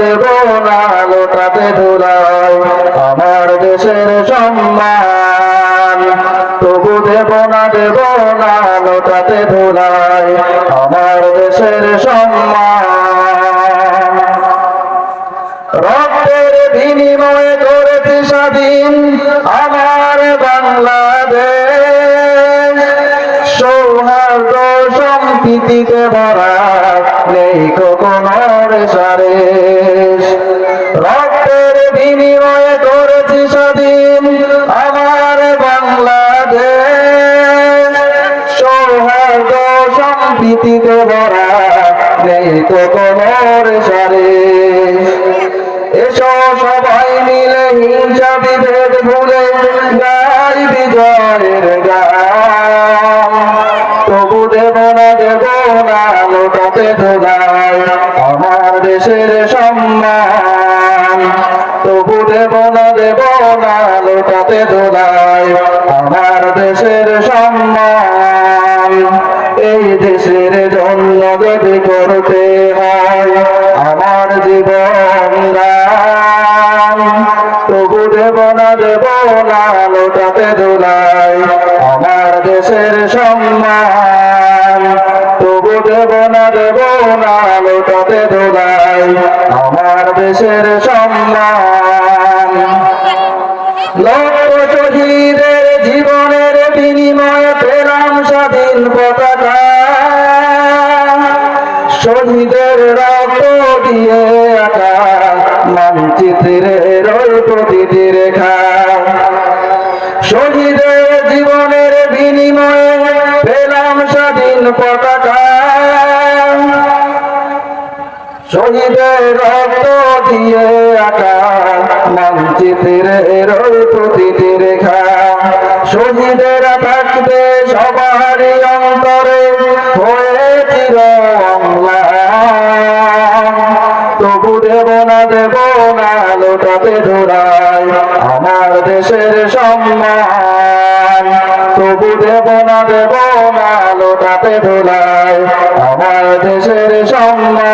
দেব না লোটাতে দোলাই আমার দেশের সম্মান। তবু দেব না দেব না লোটাতে দোলাই আমার দেশের সম্মান। রক্তের বিনিময়ে করেছি স্বাধীন আমার বাংলাদেশ। সৌহার্দ সম্প্রীতিতে ভরা নেই কখনো স্বাধীন আমার বাংলাদেশ। সৌহার্দ সম্প্রীতিতে ভরা নেই কখনো সারে এসো সবাই মিলে হিংসা বিভেদ ভুলে গাই বিজয়ের গান। তবু দেব না দেব না, লোটাতে দোলাই আমার দেশের সম্মান দেব না দেব না, লোটাতে দোলাই আমার দেশের সম্মান। এই দেশের জন্য যদি করতে হয়, আমার জীবন তবু দেব না দেব না, লোটাতে দোলাই আমার দেশের সম্মান। তবু দেব না দেব না, লোটাতে দোলাই আমার দেশের সম্মান। লক্ষ শহীদের জীবনের বিনিময়ে পেলাম স্বাধীন পতাকা। শহীদের রক্ত দিয়ে আঁকা মানচিত্রের ওই প্রতিটি রেখা। শহীদের জীবনের বিনিময়ে পেলাম স্বাধীন পতাকা। শহীদের রক্ত দিয়ে আঁকা মানচিত্রের প্রতিটি রেখা। শহীদেরা থাকবে সবারই অন্তরে হয়েছিল। তবু দেব না দেব না, লোটাতে ধরাই আমার দেশের সম্মান। তবু দেব না দেব না, লোটাতে ধরাই আমার দেশের সম্মান।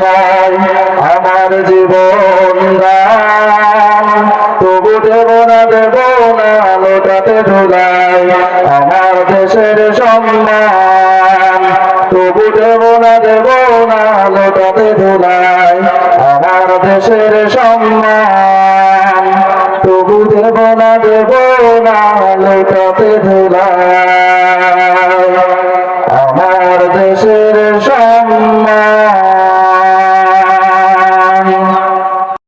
হয় আমার জীবন দান তবু দেব না দেব না লোটাতে ধুলাই আমার দেশের সম্মান। তবু দেব না দেব না লোটাতে ধুলাই আমার দেশের সম্মান। তবু দেব না দেব না লোটাতে ধুলাই